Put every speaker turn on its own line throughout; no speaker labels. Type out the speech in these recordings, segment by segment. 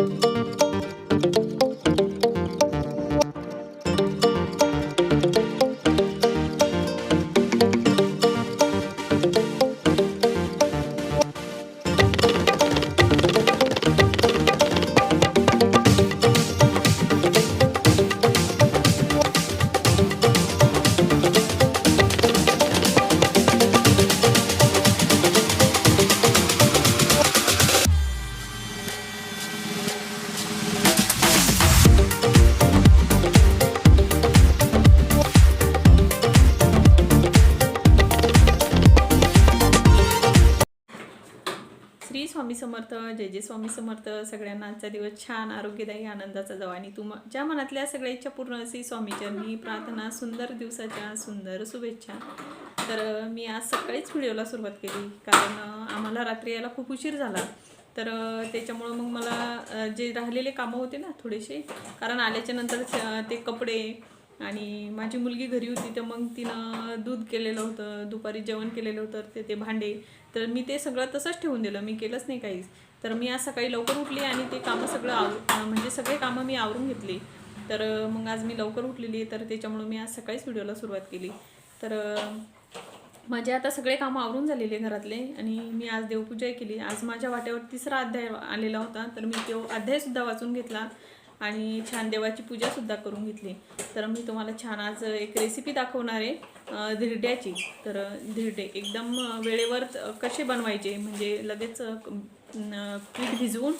श्री स्वामी समर्थ जय जय स्वामी समर्थ सगळ्यांना आजचा दिवस छान आरोग्यदायी आनंदाचा जावा. आणि तुम ज्या मनातल्या सगळ्या इच्छा पूर्ण असे स्वामीचरणी प्रार्थना सुंदर दिवसाच्या सुंदर शुभेच्छा. तर मी आज सकाळीच व्हिडिओला सुरुवात केली कारण आम्हाला रात्री यायला खूप उशीर झाला. तर त्याच्यामुळं मग मला जे राहिलेले कामं होते ना थोडेसे कारण आल्याच्यानंतर ते कपडे आणि माझी मुलगी घरी होती तर मग तिनं दूध केलेलं होतं दुपारी जेवण केलेलं होतं ते ते भांडे तर मी ते सगळं तसंच ठेवून दिलं. मी केलंच नाही काहीच. तर मी आज सकाळी लवकर उठली आणि ते कामं सगळं आव म्हणजे सगळे कामं मी आवरून घेतली. तर मग आज मी लवकर उठलेली तर त्याच्यामुळं मी आज सकाळीच व्हिडिओला सुरुवात केली. तर माझे आता सगळे कामं आवरून झालेले घरातले आणि मी आज देवपूजाही केली. आज माझ्या वाट्यावर तिसरा अध्याय आलेला होता तर मी तो अध्यायसुद्धा वाचून घेतला आणि छान देवाची पूजासुद्धा करून घेतली. तर मी तुम्हाला छान आज एक रेसिपी दाखवणार आहे. धिरड्याची. तर धिरडे. एकदम वेळेवर कसे बनवायचे? म्हणजे लगेच पीठ भिजवून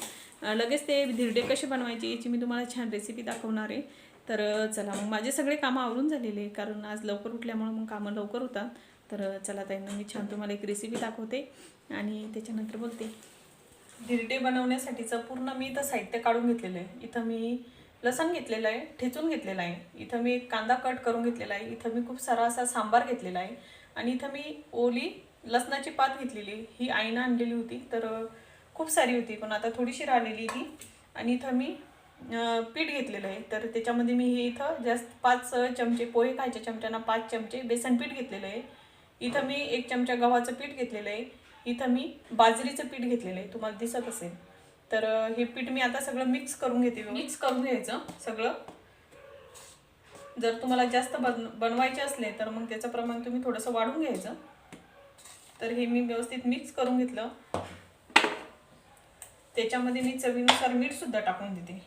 लगेच ते धिरडे कसे बनवायचे याची मी तुम्हाला छान रेसिपी दाखवणार आहे. तर चला. मग माझे सगळे कामं आवरून झालेले कारण आज लवकर उठल्यामुळे मग कामं लवकर होतात. तर चला ताईंना मी छान तुम्हाला एक रेसिपी दाखवते आणि त्याच्यानंतर बोलते. धिरडे बनवण्यासाठीचं पूर्ण मी इथं साहित्य काढून घेतलेलं आहे. इथं मी लसण घेतलेलं आहे ठेचून घेतलेलं आहे. इथं मी एक कांदा कट करून घेतलेला आहे. इथं मी खूप सारा असा सांबार घेतलेला आहे. आणि इथं मी ओली लसणाची पात घेतलेली ही आईनं आणलेली होती तर खूप सारी होती पण आता थोडीशी राहिलेली ती आणि इथं मी पीठ घेतलेलं आहे. तर त्याच्यामध्ये मी हे इथं जास्त पाच चमचे पोहे खायच्या चमच्याना पाच चमचे बेसन पीठ घेतलेलं आहे. इथं मी एक चमचा गव्हाचं पीठ घेतलेलं आहे. इथं मी बाजरीचं पीठ घेतलेलं आहे. तुम्हाला दिसत असेल. तर हे पीठ मी आता सगळं मिक्स करून घेते मिक्स करून घ्यायचं. सगळं. जर तुम्हाला जास्त बन बनवायचे असले तर मग त्याचं प्रमाण तुम्ही थोडंसं वाढून घ्यायचं. तर हे मी व्यवस्थित मिक्स करून घेतलं. त्याच्यामध्ये मी चवीनुसार मीठ सुद्धा टाकून देते.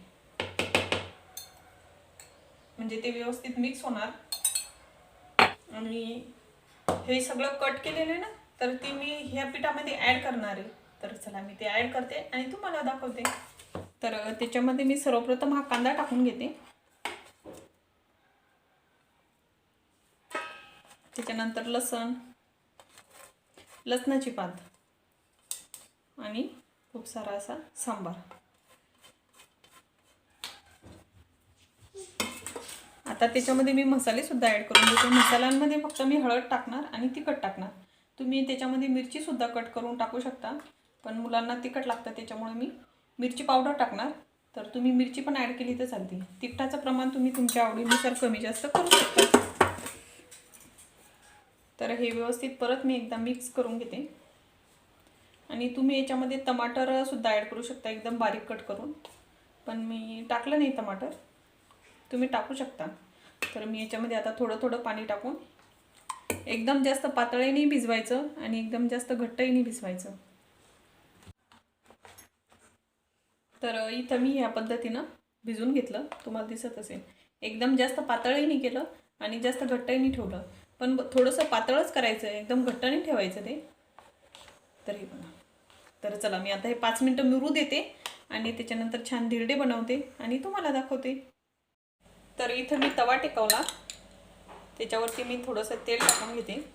म्हणजे ते व्यवस्थित मिक्स होणार. आणि हे सगळं कट केलेलं आहे ना तर ते मी ह्या पिठामध्ये ॲड करणार आहे. तर चला मी ते ॲड करते आणि तुम्हाला दाखवते. तर त्याच्यामध्ये मी सर्वप्रथम हा कांदा टाकून घेते. त्याच्यानंतर लसण लसणाची पात आणि खूप सारा असा सांबार. आता त्याच्यामध्ये मी मसाले सुद्धा ॲड करून घेते मसाल्यांमध्ये फक्त मी हळद टाकणार आणि तिखट टाकणार. तुम्ही त्याच्यामध्ये मिरची सुद्धा कट करून टाकू शकता. पण मुलांना तिखट लागतं त्याच्यामुळे मी मिरची पावडर टाकणार. तर तुम्ही मिरची पण ॲड केली तर चालते. तिखटाचं प्रमाण तुम्ही तुमच्या आवडीनुसार कमी जास्त करू शकता. तर हे व्यवस्थित परत मी एकदा मिक्स करून घेते. आणि तुम्ही याच्यामध्ये टमाटरसुद्धा ॲड करू शकता एकदम बारीक कट करून. पण मी टाकलं नाही टमाटर. तुम्ही टाकू शकता. तर मी याच्यामध्ये आता थोडं थोडं पाणी टाकून एकदम जास्त पातळही नाही भिजवायचं आणि एकदम जास्त घट्टही नाही भिजवायचं. तर इथं मी ह्या पद्धतीनं भिजून घेतलं. तुम्हाला दिसत असेल. एकदम जास्त पातळही नाही केलं आणि जास्त घट्टही नाही ठेवलं. पण ब- थोडंसं पातळच करायचं आहे. एकदम घट्ट नाही ठेवायचं ते. तर हे बघा. तर चला मी आता हे पाच मिनटं मिरू देते आणि त्याच्यानंतर छान धिरडे बनवते आणि तुम्हाला दाखवते. तर इथं मी तवा टेकवला. त्याच्यावरती मी थोडंसं तेल टाकून घेते.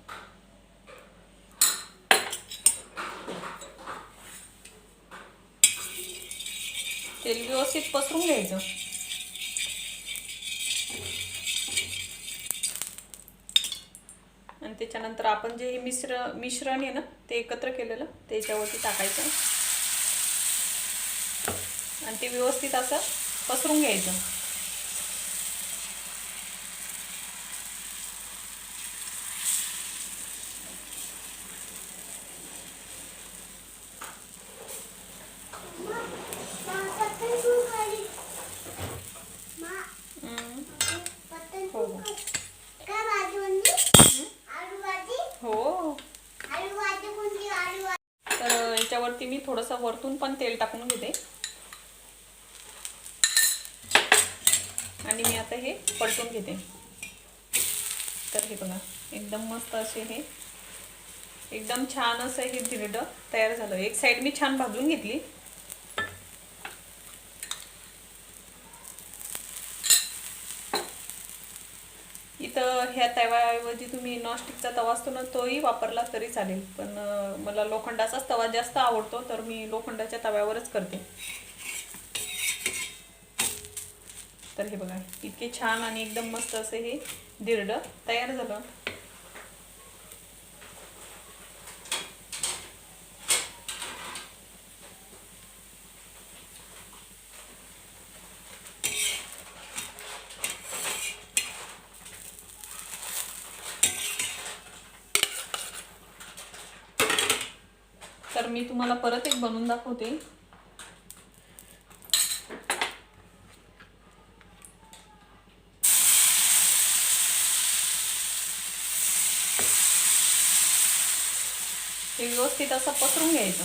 तेल व्यवस्थित पसरून घ्यायचं. आणि त्याच्यानंतर आपण जे हे मिश्र मिश्रण आहे ना ते एकत्र केलेलं त्याच्यावरती टाकायचं. आणि ते व्यवस्थित असं पसरून घ्यायचं वरतून पण तेल टाकून घेते आणि मी आता हे पलटून घेते तर हे बघा एकदम मस्त असे हे. एकदम छान असं हे धिरडं तयार झालं. एक साईड मी छान भाजून घेतली. इथं ह्या तव्याऐवजी तुम्ही नॉनस्टिकचा तवा असतो ना तोही वापरला तरी चालेल. पण मला लोखंडाचाच तवा जास्त आवडतो तर मी लोखंडाच्या तव्यावरच करते. तर हे बघा इतके छान आणि एकदम मस्त असे हे दिरडं तयार झालं तर मी तुम्हाला परत एक बनवून दाखवते. ते व्यवस्थित असं पसरून घ्यायचं.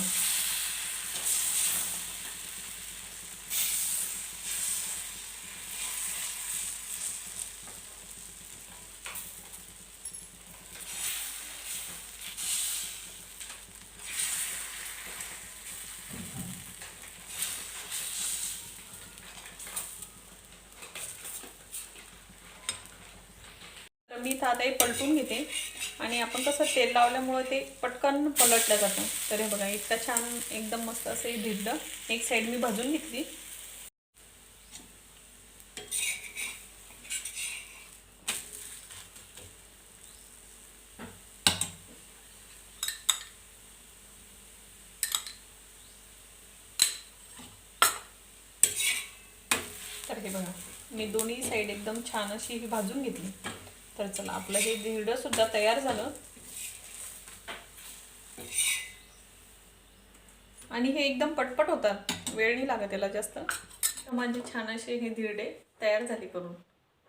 तर इथं आता हे पलटून घेते. आणि आपण कसं तेल लावल्यामुळे ते पटकन पलटलं जातं. तर हे बघा इतकं छान एकदम मस्त असं हे भिजलं एक साईड मी भाजून घेतली. तर हे बघा मी दोन्ही साईड एकदम छान अशी भाजून घेतली. तर चला आपलं हे धिरडं सुद्धा तयार झालं. आणि हे एकदम पटपट होतात. वेळ नाही लागत त्याला जास्त. तर माझे छान असे हे धिरडे तयार झाले करून.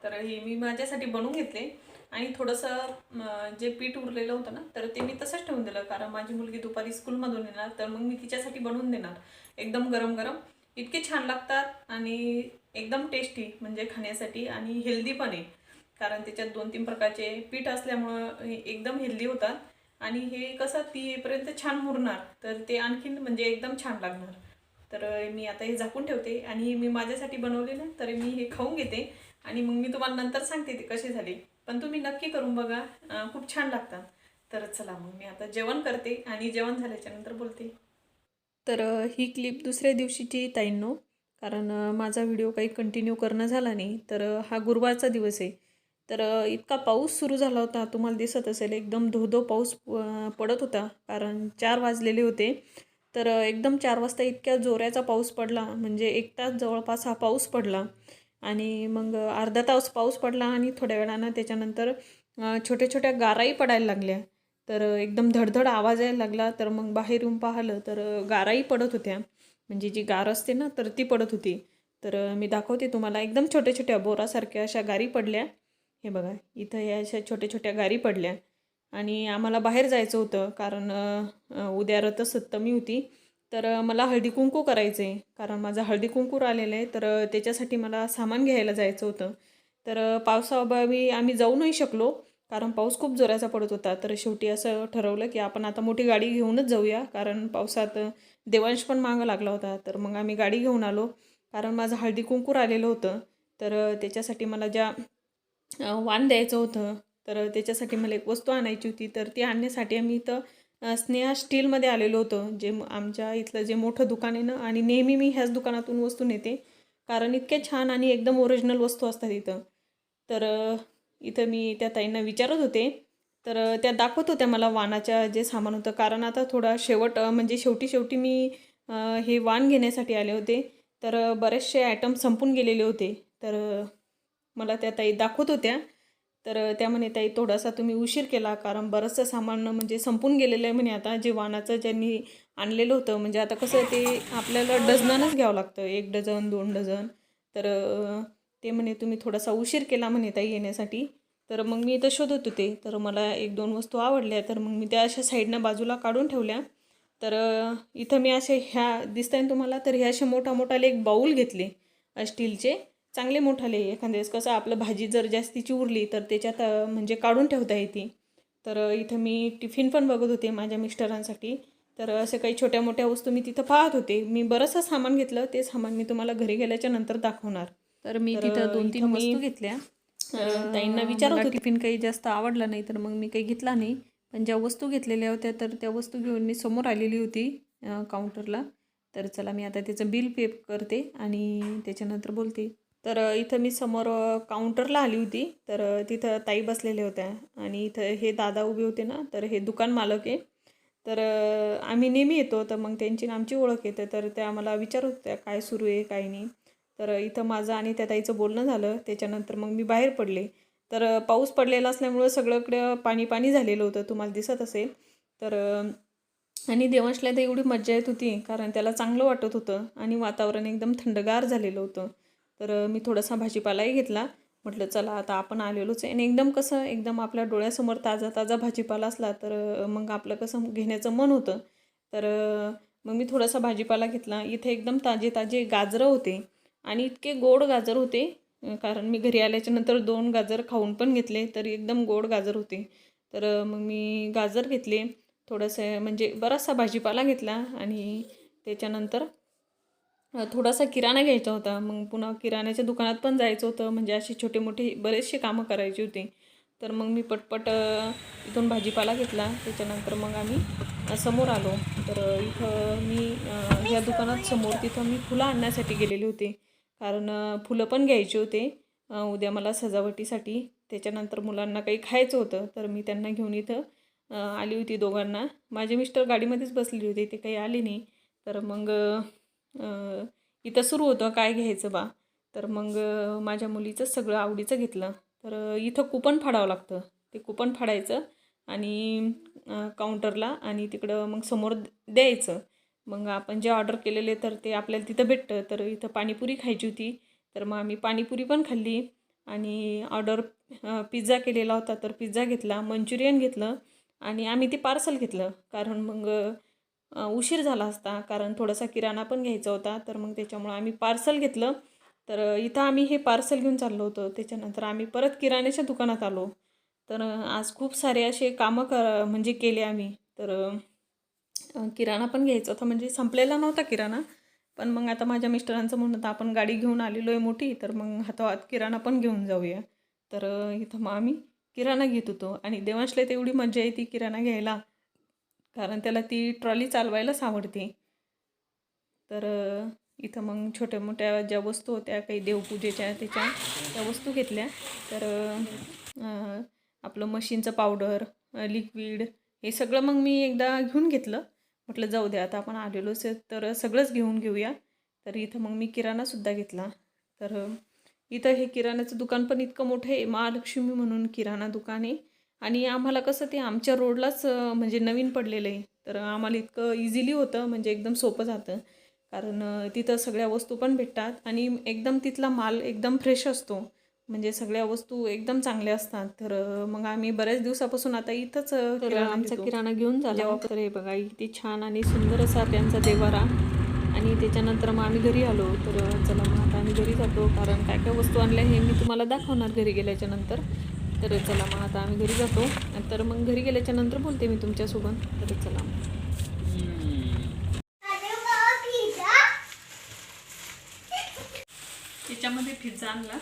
तर हे मी माझ्यासाठी बनवून घेतले. आणि थोडंसं जे पीठ उरलेलं होतं ना तर ते मी तसंच ठेवून दिलं. कारण माझी मुलगी दुपारी स्कूलमधून येणार तर मग मी तिच्यासाठी बनवून देणार. एकदम गरम गरम. इतके छान लागतात आणि एकदम टेस्टी म्हणजे खाण्यासाठी. आणि हेल्दी पण आहे. कारण त्याच्यात दोन तीन प्रकारचे पीठ असल्यामुळं हे एकदम हेल्दी होतात. आणि हे कसं ती येईपर्यंत छान मुरणार तर ते आणखीन म्हणजे एकदम छान लागणार. तर मी आता हे झाकून ठेवते आणि मी माझ्यासाठी बनवले ना तर मी हे खाऊन घेते. आणि मग मी तुम्हाला नंतर सांगते ते कसे झाले. पण तुम्ही नक्की करून बघा खूप छान लागतात. तर चला मग मी आता जेवण करते आणि जेवण झाल्याच्यानंतर बोलते. तर ही क्लिप दुसऱ्या दिवशीची ताईंनो. कारण माझा व्हिडिओ काही कंटिन्यू करणं झाला नाही. तर हा गुरुवारचा दिवस आहे. तर इतका पाऊस सुरू झाला होता तुम्हाला दिसत असेल एकदम धोधो पाऊस पडत होता कारण चार वाजलेले होते. तर एकदम चार वाजता इतक्या जोऱ्याचा पाऊस पडला म्हणजे एक तास जवळपास हा पाऊस पडला. आणि मग अर्धा तास पाऊस पडला आणि थोड्या वेळानं त्याच्यानंतर छोट्या छोट्या गाराही पडायला लागल्या. तर एकदम धडधड आवाज यायला लागला तर मग बाहेर येऊन पाहिलं तर गाराही पडत होत्या. म्हणजे जी गार असते ना तर ती पडत होती. तर मी दाखवते तुम्हाला एकदम छोट्या छोट्या बोरासारख्या अशा गारी पडल्या. हे बघा इथं या अशा छोट्या छोट्या गारी पडल्या. आणि आम्हाला बाहेर जायचं होतं कारण उद्या रथसप्तमी होती. तर मला हळदी कुंकू करायचं आहे कारण माझं हळदी कुंकू आलेलं आहे तर त्याच्यासाठी मला सामान घ्यायला जायचं होतं. तर पावसाअभावी आम्ही जाऊ नाही शकलो कारण पाऊस खूप जोराचा पडत होता. तर शेवटी असं ठरवलं की आपण आता मोठी गाडी घेऊनच जाऊया कारण पावसात देवांश पण मागं लागला होता. तर मग आम्ही गाडी घेऊन आलो कारण माझं हळदी कुंकूर आलेलं होतं. तर त्याच्यासाठी मला ज्या वाण द्यायचं होतं. तर त्याच्यासाठी मला एक वस्तू आणायची होती. तर ती आणण्यासाठी आम्ही इथं स्नेहा स्टीलमध्ये आलेलो होतो. जे म- आमच्या इथलं जे मोठं दुकान आहे ना आणि नेहमी मी ह्याच दुकानातून वस्तू नेते. कारण इतक्या छान आणि एकदम ओरिजिनल वस्तू असतात इथं. तर इथं मी त्या ताईंना विचारत होते. तर त्या दाखवत होत्या मला वाणाच्या जे सामान होतं. कारण आता थोडा शेवट म्हणजे शेवटी शेवटी मी हे वाण घेण्यासाठी आले होते. तर बरेचसे आयटम संपून गेलेले होते. तर मला त्या ताई दाखवत होत्या. तर त्या म्हणे ताई थोडासा तुम्ही उशीर केला कारण बरंचसं सामान म्हणजे संपून गेलेलं आहे म्हणे आता जे वाणाचं ज्यांनी आणलेलं होतं. म्हणजे आता कसं ते आपल्याला डझनानच घ्यावं लागतं एक डझन दोन डझन. तर ते म्हणे तुम्ही थोडासा उशीर केला म्हणे ताई येण्यासाठी. तर मग मी इथं शोधत होते. तर मला एक दोन वस्तू आवडल्या तर मग मी त्या अशा साईडनं बाजूला काढून ठेवल्या.
तर इथं मी असे ह्या दिसत आहे तुम्हाला? तर ह्या असे मोठा मोठाले एक बाऊल घेतले स्टीलचे. चांगले मोठाले एखाद्या वेळेस कसं आपलं भाजी जर जास्तीची उरली तर त्याच्यात म्हणजे काढून ठेवता येते. तर इथं मी टिफिन पण बघत होते माझ्या मिस्टरांसाठी. तर असे काही छोट्या मोठ्या वस्तू मी तिथं पाहत होते. मी बरंचसं सामान घेतलं. ते सामान मी तुम्हाला घरी गेल्याच्यानंतर दाखवणार.
तर मी तिथं दोन तीन वस्तू घेतल्या.
ताईंना विचारत होते.
टिफिन काही जास्त आवडला नाही तर मग मी काही घेतला नाही. पण ज्या वस्तू घेतलेल्या होत्या तर त्या वस्तू घेऊन मी समोर आलेली होती काउंटरला तर चला मी आता त्याचं बिल पे करते आणि त्याच्यानंतर बोलते. तर इथं मी समोर काउंटरला आली होती. तर तिथं ताई बसलेल्या होत्या. आणि इथं हे दादा उभे होते ना तर हे दुकान मालक आहे. तर आम्ही नेहमी येतो. तर मग त्यांची आमची ओळख येते. तर त्या मला विचारत होत्या काय सुरू आहे काय नाही? तर इथं माझं आणि त्या ताईचं बोलणं झालं. त्याच्यानंतर मग मी बाहेर पडले. तर पाऊस पडलेला असल्यामुळं सगळंकडे पाणी पाणी झालेलं होतं. तुम्हाला दिसत असेल. तर आणि देवांशला तर एवढी मज्जा येत होती. कारण त्याला चांगलं वाटत होतं. आणि वातावरण एकदम थंडगार झालेलं होतं. तर मी थोडासा भाजीपालाही घेतला. म्हटलं चला आता आपण आलेलोच आहे. आणि एकदम कसं एकदम आपल्या डोळ्यासमोर ताजा ताजा भाजीपाला असला तर मग आपलं कसं घेण्याचं मन होतं. तर मग मी थोडासा भाजीपाला घेतला. इथे एकदम ताजे ताजे गाजरं होते आणि इतके गोड गाजर होते कारण मी घरी आल्याच्यानंतर दोन गाजर खाऊन पण घेतले तर एकदम गोड गाजर होते. तर मग मी गाजर घेतले. थोडंसं म्हणजे बराचसा भाजीपाला घेतला आणि त्याच्यानंतर थोडासा किराणा घ्यायचा होता. मग पुन्हा किराण्याच्या दुकानात पण जायचं होतं. म्हणजे असे छोटे मोठे बरेचसे कामं करायची होती. तर मग मी पटपट इथून भाजीपाला घेतला. त्याच्यानंतर मग आम्ही समोर आलो. तर इथं मी ह्या दुकानात समोर तिथं मी फुलं आणण्यासाठी गेलेले होते. कारण फुलं पण घ्यायची होते उद्या मला सजावटीसाठी. त्याच्यानंतर मुलांना काही खायचं होतं. तर मी त्यांना घेऊन इथं आली होती दोघांना. माझे मिस्टर गाडीमध्येच बसलेले होते. ते काही आले नाही. तर मग इथं सुरू होतं काय घ्यायचं बा. तर मग माझ्या मुलीचं सगळं आवडीचं घेतलं. तर इथं कुपन फाडावं लागतं. ते कुपन फाडायचं आणि काउंटरला आणि तिकडं मग समोर द्यायचं. मग आपण जे ऑर्डर केलेले तर ते आपल्याला तिथं भेटतं. तर इथं पाणीपुरी खायची होती. तर मग आम्ही पाणीपुरी पण खाल्ली आणि ऑर्डर पिझ्झा केलेला होता. तर पिझ्झा घेतला मंचुरियन घेतलं आणि आम्ही ते पार्सल घेतलं. कारण मग उशीर झाला असता कारण थोडासा किराणा पण घ्यायचा होता. तर मग त्याच्यामुळं आम्ही पार्सल घेतलं. तर इथं आम्ही हे पार्सल घेऊन चाललो होतो. त्याच्यानंतर आम्ही परत किराण्याच्या दुकानात आलो. तर आज खूप सारे असे कामं क म्हणजे केले आम्ही. तर किराणा पण घ्यायचा होता. म्हणजे संपलेला नव्हता किराणा. पण मग आता माझ्या मिस्टरांचं म्हणणं तर आपण गाडी घेऊन आलेलो आहे मोठी तर मग हाताहात किराणा पण घेऊन जाऊया. तर इथं मग आम्ही किराणा घेत होतो. आणि देवांशला तर एवढी मजा येते किराणा घ्यायला. कारण त्याला ती ट्रॉली चालवायलाच आवडते. तर इथं मग छोट्या मोठ्या ज्या वस्तू होत्या काही देवपूजेच्या त्याच्या त्या वस्तू घेतल्या. तर आपलं मशीनचं पावडर लिक्विड हे सगळं मग मी एकदा घेऊन घेतलं. म्हटलं जाऊ द्या आता आपण आलेलोच तर सगळंच घेऊन घेऊया. तर इथं मग मी किराणासुद्धा घेतला. तर इथं हे किराण्याचं दुकान पण इतकं मोठं आहे महालक्ष्मी म्हणून किराणा दुकान आहे. आणि आम्हाला कसं ते आमच्या रोडलाच म्हणजे नवीन पडलेलं आहे. तर आम्हाला इतकं इझिली होतं म्हणजे एकदम सोपं जातं. कारण तिथं सगळ्या वस्तू पण भेटतात आणि एकदम तिथला माल एकदम फ्रेश असतो. म्हणजे सगळ्या वस्तू एकदम चांगल्या असतात. तर मग आम्ही बऱ्याच दिवसापासून आता इथंच आमचा. किराणा घेऊन झाला. तर हे बघा किती छान आणि सुंदर असा त्यांचा देवारा. आणि त्याच्यानंतर मग आम्ही घरी आलो. तर चला मग आता आम्ही घरी जातो. कारण काय काय वस्तू आणल्या हे मी तुम्हाला दाखवणार घरी गेल्याच्यानंतर. तर चला मग आता आम्ही घरी जातो. तर मग घरी गेल्याच्यानंतर बोलते मी तुमच्यासोबत. तर चला मग.
त्याच्यामध्ये पिझ्झा आणला.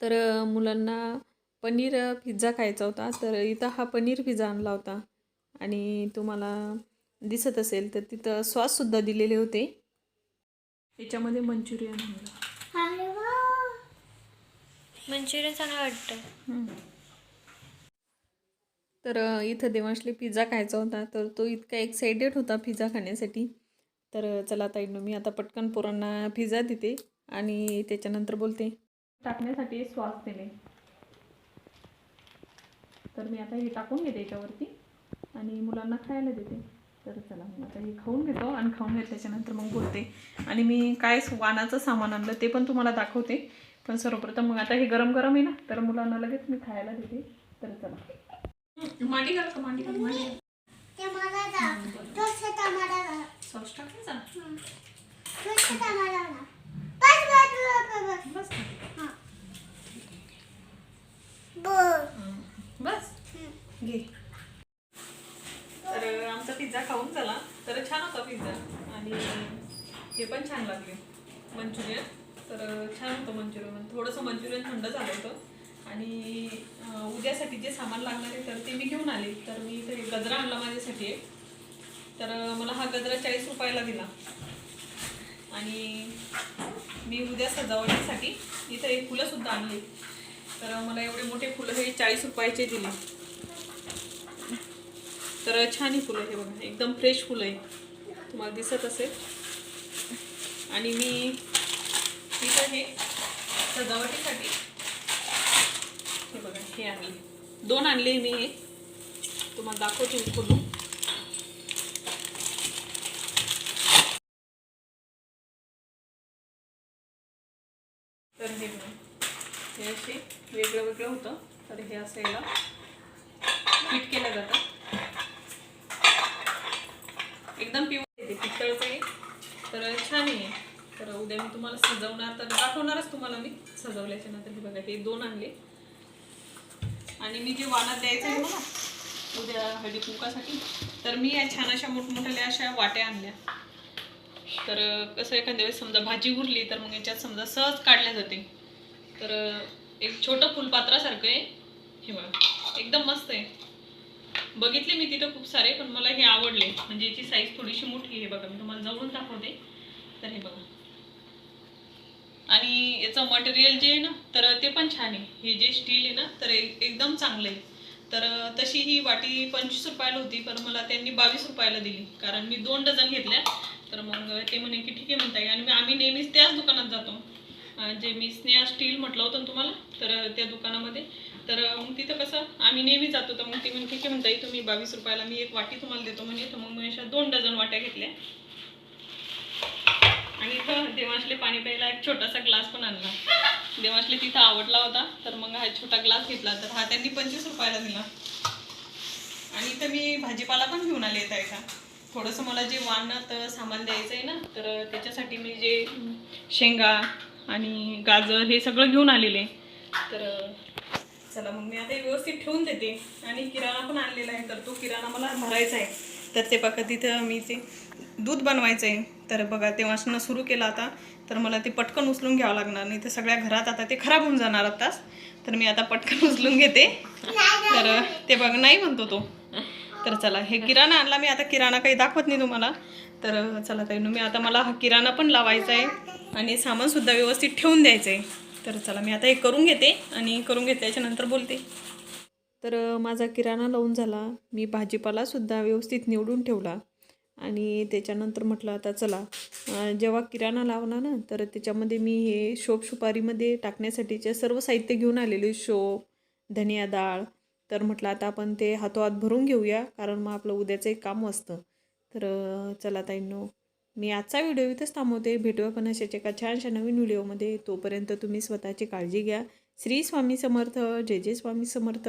तर मुलांना पनीर पिझ्झा खायचा होता. तर इथं हा पनीर पिझ्झा आणला होता. आणि तुम्हाला दिसत असेल तर तिथं सॉससुद्धा दिलेले होते.
त्याच्यामध्ये मंचुरियन
मंचुरियन चांगलं वाटतं.
तर इथं देवांशले पिझ्झा खायचा होता तर तो इतका एक्साइटेड होता पिझ्झा खाण्यासाठी. तर चला ताईंनो मी आता पटकन पोरांना पिझ्झा देते आणि त्याच्यानंतर बोलते.
टाकण्यासाठी श्वास दिले. तर मी आता हे टाकून घेते याच्यावरती आणि मुलांना खायला देते. तर चला मग आता हे खाऊन घेतो आणि खाऊन घेतल्याच्यानंतर मग बोलते. आणि मी काय वानाचं सामान आणलं ते पण तुम्हाला दाखवते.
पण सर्वप्रथम मग आता हे गरम गरम आहे ना तर मुलांना लगेच मी खायला देते. तर चला. मांडी घाल का मांडी? घाल मांडी. सॉस टाकायचा
बस बस बस बस
बस.
हां. बर
बस. घे. आमचा पिझ्झा खाऊन झाला. तर छान होता पिझ्झा. आणि हे पण छान लागले. मंचुरियन. तर छान होतं मंचुरियन. थोडंसं मंचुरियन थंड झालं होतं. आणि उद्यासाठी जे सामान लागणार आहे तर ते मी घेऊन आले. तर मी इथे गजरा आणला माझ्यासाठी एक. तर मला हा गजरा चाळीस रुपयाला दिला. आणि मी उद्या सजावटीसाठी इथं एक फुलंसुद्धा आणली. तर मला एवढे मोठे फुलं हे चाळीस रुपयाचे दिले. तर छान ही फुलं हे बघा. एकदम फ्रेश फुलं आहे. तुम्हाला दिसत असेल. आणि मी इथं हे सजावटीसाठी. हे बघा हे आणले दोन आणले मी हे. तुम्हाला दाखवते मी खोलून. तर हे बघा हे असे वेगळं वेगळं होतं. तर हे असं याला फिट केलं जातं एकदम प्युअर येते पितळचं आहे तर छान आहे तर उद्या मी तुम्हाला सजवणार तर दाखवणारच तुम्हाला मी त्याच्यानंतर हे बघा हे दोन आणले. आणि मी जे वाणात द्यायचं आहे मला उद्या हळदी कुंकासाठी तर मी या छान अशा मोठमोठ्या अशा वाट्या आणल्या. तर कसं एखाद्या वेळेस समजा भाजी उरली तर मग याच्यात समजा सहज काढल्या जाते. तर एक छोटं फुलपात्रासारखं आहे. हे बघा एकदम मस्त आहे. बघितले मी तिथं खूप सारे पण मला हे आवडले. म्हणजे याची साईज थोडीशी मोठी आहे. बघा मी तुम्हाला जवळून दाखवते. तर हे बघा. आणि याचं मटेरियल जे आहे ना तर ते पण छान आहे. हे जे स्टील आहे ना तर एकदम चांगलं आहे. तर तशी ही वाटी पंचवीस रुपयाला होती पण मला त्यांनी बावीस रुपयाला दिली. कारण मी दोन डझन घेतल्या. तर मग ते म्हणे की ठीक आहे म्हणता आणि आम्ही नेहमीच त्याच दुकानात जातो. जे मी स्नेहा स्टील म्हटलं होतं तुम्हाला तर त्या दुकानामध्ये. तर मग तिथं कसं आम्ही नेहमी जातो. तर मग ती म्हणे ठीक आहे म्हणता तुम्ही बावीस रुपयाला मी एक वाटी तुम्हाला देतो म्हणे. तर मग मी अशा दोन डझन वाट्या घेतल्या. आणि इथं देवांशले पाणी प्यायला एक छोटासा ग्लास पण आणला. देवांशले तिथं आवडला होता तर मग हा छोटा ग्लास घेतला तर हा त्यांनी पंचवीस रुपयाला दिला. आणि इथं मी भाजीपाला पण घेऊन आले तर आहे का थोडंसं मला जे वाणात सामान द्यायचं आहे ना तर त्याच्यासाठी मी जे शेंगा आणि गाजर हे सगळं घेऊन आलेले. तर चला मग मी आता व्यवस्थित ठेवून देते. आणि किराणा पण आणलेला आहे तर तो किराणा मला भरायचा आहे. तर ते बघा तिथं मी ते दूध बनवायचं आहे तर बघा ते वाचणं सुरू केलं आता. तर मला ते पटकन उचलून घ्यावं लागणार. नाही तर सगळ्या घरात आता ते खराब होऊन जाणार आताच तर मी आता पटकन उचलून घेते. तर ते बघ नाही म्हणतो तो. तर चला हे किराणा आणला मी. आता किराणा काही दाखवत नाही तुम्हाला. तर चला ताई मी आता मला हा किराणा पण लावायचा आहे आणि सामानसुद्धा व्यवस्थित ठेवून द्यायचं आहे. तर चला मी आता हे करून घेते आणि करून घेतल्याच्या नंतर बोलते.
तर माझा किराणा लावून झाला. मी भाजीपालासुद्धा व्यवस्थित निवडून ठेवला. आणि त्याच्यानंतर म्हटलं आता चला. जेव्हा किराणा लावला ना तर त्याच्यामध्ये मी हे शोप सुपारीमध्ये टाकण्यासाठीचे सर्व साहित्य घेऊन आलेले शोप धनिया डाळ तर म्हटलं आता आपण ते हातोहात भरून घेऊया कारण मग आपलं उद्याचं एक काम असतं. तर चला ताईंनो मी आजचा व्हिडिओ इथंच थांबवते. भेटूया पण अशाच एका छानशा नवीन व्हिडिओमध्ये. तोपर्यंत तुम्ही स्वतःची काळजी घ्या. श्री स्वामी समर्थ. जय जय स्वामी समर्थ.